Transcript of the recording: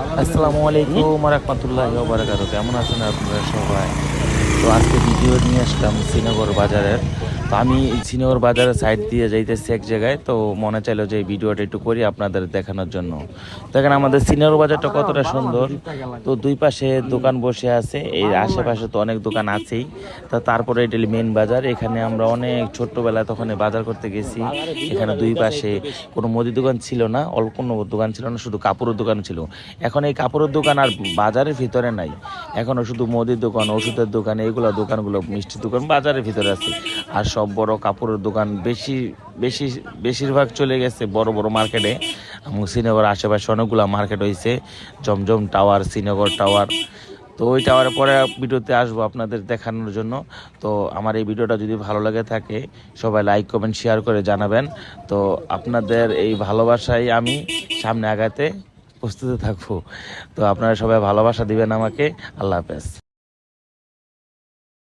আসসালামু আলাইকুম রহমতুল্লাহ বারাকাত কেমন আছেন আপনারা সবাই? তো আজকে ভিডিও নিয়ে আসলাম শ্রীনগর বাজারের। তো আমি শ্রীনগর বাজারের সাইড দিয়ে যাইতেছি এক জায়গায়, তো মনে চাইলো যে এই ভিডিওটা একটু করি আপনাদের দেখানোর জন্য। দেখেন আমাদের শ্রীনগর বাজারটা কতটা সুন্দর। তো দুই পাশে দোকান বসে আছে, এই আশেপাশে তো অনেক দোকান আছেই। তা তারপরে এটা মেন বাজার, এখানে আমরা অনেক ছোট্টবেলায় তখন বাজার করতে গেছি। এখানে দুই পাশে কোনো মুদি দোকান ছিল না, অল্প কোনো দোকান ছিল না, শুধু কাপড়ের দোকান ছিল। এখন এই কাপড়ের দোকান আর বাজারের ভিতরে নাই। এখনও শুধু মুদির দোকান, ওষুধের দোকান এইগুলো দোকানগুলো মিষ্টির দোকান, বাজারের ভিতরে আছে। আর সব বড় কাপড়ের দোকান বেশি বেশি, বেশিরভাগ চলে গেছে বড় বড় মার্কেটে। শ্রীনগর আশেপাশে অনেকগুলো মার্কেট হয়েছে জমজম টাওয়ার, শ্রীনগর টাওয়ার। তো ওই টাওয়ারের পরে ভিডিওতে আসব আপনাদের দেখানোর জন্য। তো আমার এই ভিডিওটা যদি ভালো লাগে থাকে, সবাই লাইক, কমেন্ট, শেয়ার করে জানাবেন। তো আপনাদের এই ভালোবাসায় আমি সামনে আগাতে প্রস্তুত থাকব। তো আপনারা সবাই ভালোবাসা দিবেন আমাকে। আল্লাহ হাফেজ।